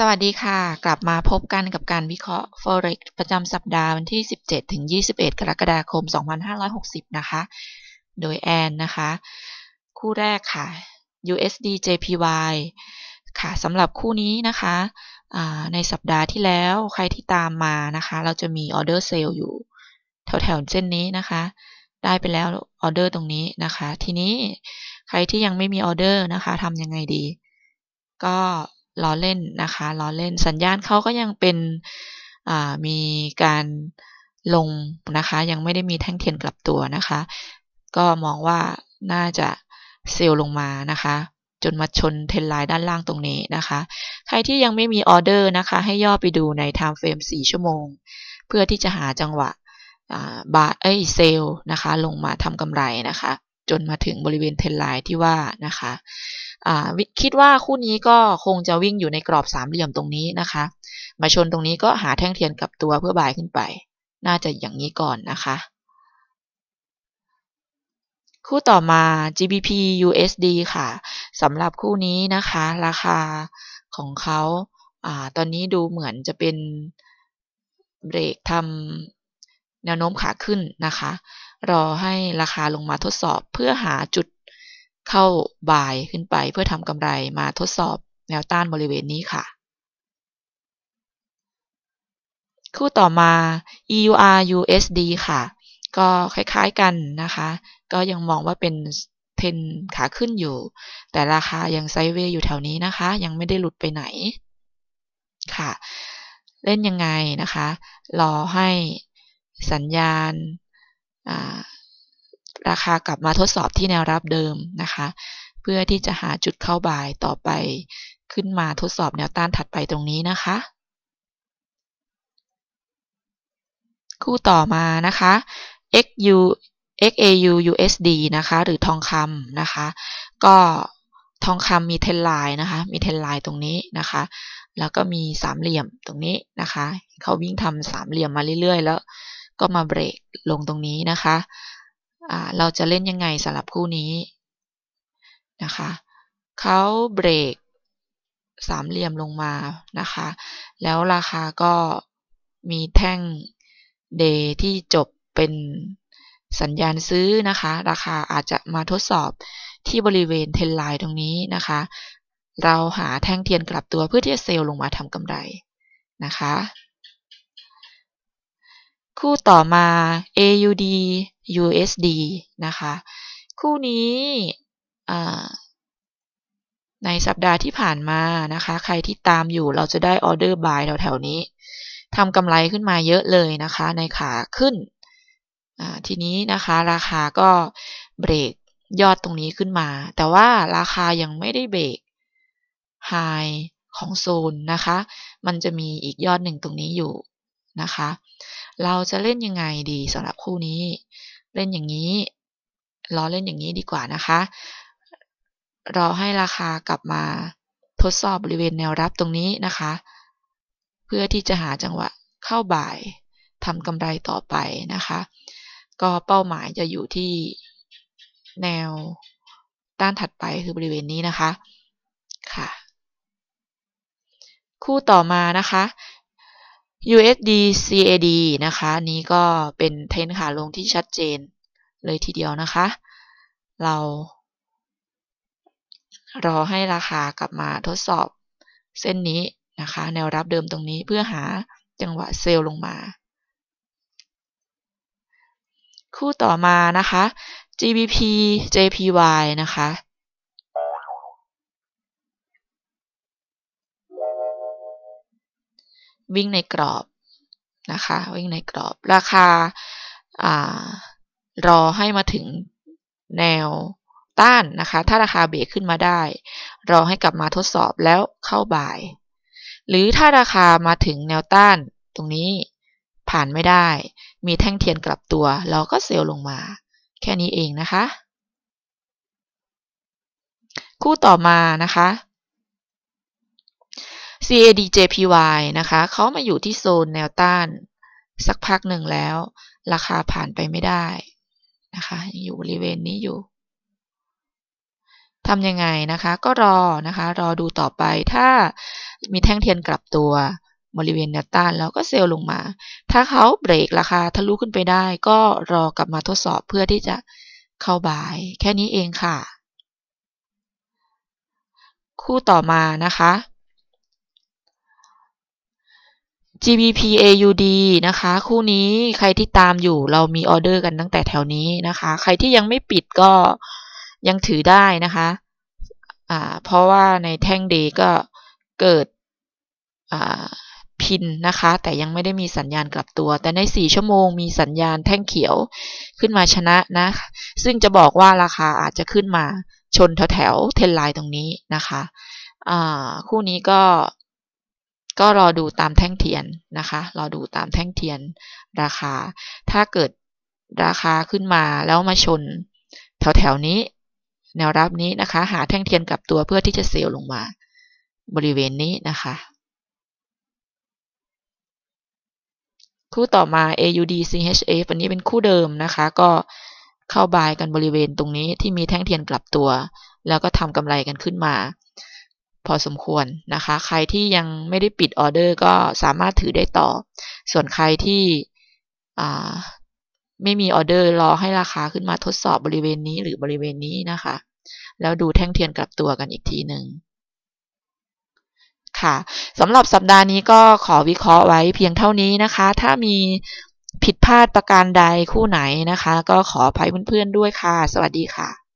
สวัสดีค่ะ กลับมาพบกันกับการวิเคราะห์ Forex ประจำสัปดาห์วันที่ 17 ถึง 21 กรกฎาคม 2560 นะคะ โดยแอนนะคะ คู่แรกค่ะ USD JPY ค่ะสำหรับคู่นี้นะคะในสัปดาห์ที่แล้วใครที่ตามมานะคะ เราจะมีออเดอร์เซลล์อยู่ แถวๆเส้นนี้นะคะ ได้ไปแล้วออเดอร์ตรงนี้นะคะ ทีนี้ใครที่ยังไม่มีออเดอร์นะคะทำยังไงดี ก็ ล้อเล่นนะคะล้อเล่นสัญญาณเขาก็ยังเป็นมีการลงนะคะยังไม่ได้มีแท่งเทียนกลับตัวนะคะ ก็มองว่าน่าจะเซลล์ลงมานะคะ จนมาชนเทนไลน์ด้านล่างตรงนี้นะคะ ใครที่ยังไม่มีออเดอร์นะคะ ให้ย่อไปดูใน time frame 4ชั่วโมง เพื่อที่จะหาจังหวะบาเอ้ยเซลล์นะคะ ลงมาทำกำไรนะคะ จนมาถึงบริเวณเทนไลน์ที่ว่านะคะ คิดว่าคู่นี้ก็คงจะวิ่งอยู่ในกรอบสามเหลี่ยมตรงนี้นะคะ มาชนตรงนี้ก็หาแท่งเทียนกับตัวเพื่อบายขึ้นไป น่าจะอย่างนี้ก่อนนะคะ คู่ต่อมา GBP USD ค่ะสำหรับคู่นี้นะคะ ราคาของเขาอตอนนี้ดูเหมือนจะเป็นเบรกทำแนวโน้มขาขึ้นนะคะ รอให้ราคาลงมาทดสอบเพื่อหาจุด เข้าบ่ายขึ้นไปเพื่อทำกำไรมาทดสอบแนวต้านบริเวณนี้ค่ะ คู่ต่อมา EUR USD ค่ะ ก็คล้ายๆกันนะคะ ก็ยังมองว่าเป็นเทนขาขึ้นอยู่ แต่ราคายังไซเวย์อยู่แถวนี้นะคะ ยังไม่ได้หลุดไปไหนค่ะ เล่นยังไงนะคะ รอให้สัญญาณ ราคากลับมาทดสอบที่แนวรับเดิมนะคะ เพื่อที่จะหาจุดเข้าบ่ายต่อไป ขึ้นมาทดสอบแนวต้านถัดไปตรงนี้นะคะ คู่ต่อมานะคะ XU XAU USD นะคะ หรือทองคำนะคะ ก็ทองคำมีเทนไลน์นะคะ มีเทนไลน์ตรงนี้นะคะ แล้วก็มีสามเหลี่ยมตรงนี้นะคะ เขาวิ่งทำสามเหลี่ยมมาเรื่อยๆ แล้วก็มาเบรกลงตรงนี้นะคะ เราจะเล่นยังไงสำหรับคู่นี้นะคะเขาเบรกสามเหลี่ยมลงมานะคะ แล้วราคาก็มีแท่งเดที่จบเป็นสัญญาณซื้อนะคะ ราคาอาจจะมาทดสอบที่บริเวณเทนไลน์ตรงนี้นะคะ เราหาแท่งเทียนกลับตัวเพื่อที่จะเซลลงมาทำกำไรนะคะ คู่ต่อมา AUD USD นะคะ คู่นี้ในสัปดาห์ที่ผ่านมานะคะ ใครที่ตามอยู่เราจะได้ออเดอร์บายแถวๆนี้ทำกำไรขึ้นมาเยอะเลยนะคะ ในขาขึ้น ทีนี้นะคะราคาก็เบรกยอดตรงนี้ขึ้นมา แต่ว่าราคายังไม่ได้เบรกไฮของโซนนะคะ มันจะมีอีกยอดหนึ่งตรงนี้อยู่ นะคะ เราจะเล่นยังไงดีสำหรับคู่นี้ เล่นอย่างนี้รอเล่นอย่างนี้ดีกว่านะคะรอให้ราคากลับมาทดสอบบริเวณแนวรับตรงนี้นะคะ เพื่อที่จะหาจังหวะเข้าบ่ายทำกำไรต่อไปนะคะ ก็เป้าหมายจะอยู่ที่แนวด้านถัดไปคือบริเวณนี้นะคะค่ะ คู่ต่อมานะคะ USD CAD นะคะ นี้ก็เป็นเทรนขาลงที่ชัดเจนเลยทีเดียวนะคะ เรา รอให้ราคากลับมาทดสอบเส้นนี้นะคะ แนวรับเดิมตรงนี้เพื่อหาจังหวะเซลล์ลงมา คู่ต่อมานะคะ GBP JPY นะคะ วิ่งในกรอบนะคะวิ่งในกรอบราคารอให้มาถึงแนวต้านนะคะถ้าราคาเบรกขึ้นมาได้ รอให้กลับมาทดสอบแล้วเข้าบ่าย หรือถ้าราคามาถึงแนวต้านตรงนี้ผ่านไม่ได้ มีแท่งเทียนกลับตัว เราก็เซลล์ลงมา แค่นี้เองนะคะ คู่ต่อมานะคะ CADJPY นะคะเขามาอยู่ที่โซนแนวต้าน สักพักหนึ่งแล้ว ราคาผ่านไปไม่ได้นะคะอยู่บริเวณนี้อยู่ทำยังไงนะคะ ก็รอนะคะ รอดูต่อไปถ้ามีแท่งเทียนกลับตัวบริเวณแนวต้านแล้วก็เซลล์ลงมา ถ้าเขาเบรกราคาทะลุขึ้นไปได้ ก็รอกลับมาทดสอบเพื่อที่จะเข้าบาย แค่นี้เองค่ะ คู่ต่อมานะคะ GBP AUD นะคะ คู่นี้ใครที่ตามอยู่เรามีออเดอร์กันตั้งแต่แถวนี้นะคะ ใครที่ยังไม่ปิดก็ยังถือได้นะคะอ่าเพราะว่าในแท่งเดย์ก็เกิดอ่าพินนะคะ แต่ยังไม่ได้มีสัญญาณกลับตัว แต่ใน 4 ชั่วโมงมีสัญญาณแท่งเขียวขึ้นมาชนะนะ ซึ่งจะบอกว่าราคาอาจจะขึ้นมาชนแถวแถวเทนไลน์ตรงนี้นะคะ อ่า คู่นี้ก็ ก็รอดูตามแท่งเทียนนะคะรอดูตามแท่งเทียนราคา ถ้าเกิดราคาขึ้นมาแล้วมาชนแถวแถวนี้ แนวรับนี้นะคะ หาแท่งเทียนกลับตัวเพื่อที่จะเซลล์ลงมา บริเวณนี้นะคะคู่ต่อมา AUD CHF อันนี้เป็นคู่เดิมนะคะ ก็เข้าบายกันบริเวณตรงนี้ที่มีแท่งเทียนกลับตัว แล้วก็ทำกำไรกันขึ้นมา พอสมควรนะคะ ใครที่ยังไม่ได้ปิดออเดอร์ก็สามารถถือได้ต่อ ส่วนใครที่ไม่มีออเดอร์รอให้ราคาขึ้นมาทดสอบบริเวณนี้หรือบริเวณนี้นะคะ แล้วดูแท่งเทียนกลับตัวกันอีกทีหนึ่งค่ะสำหรับสัปดาห์นี้ก็ขอวิเคราะห์ไว้เพียงเท่านี้นะคะ ถ้ามีผิดพลาดประการใดคู่ไหนนะคะ ก็ขออภัยเพื่อนๆด้วยค่ะ สวัสดีค่ะ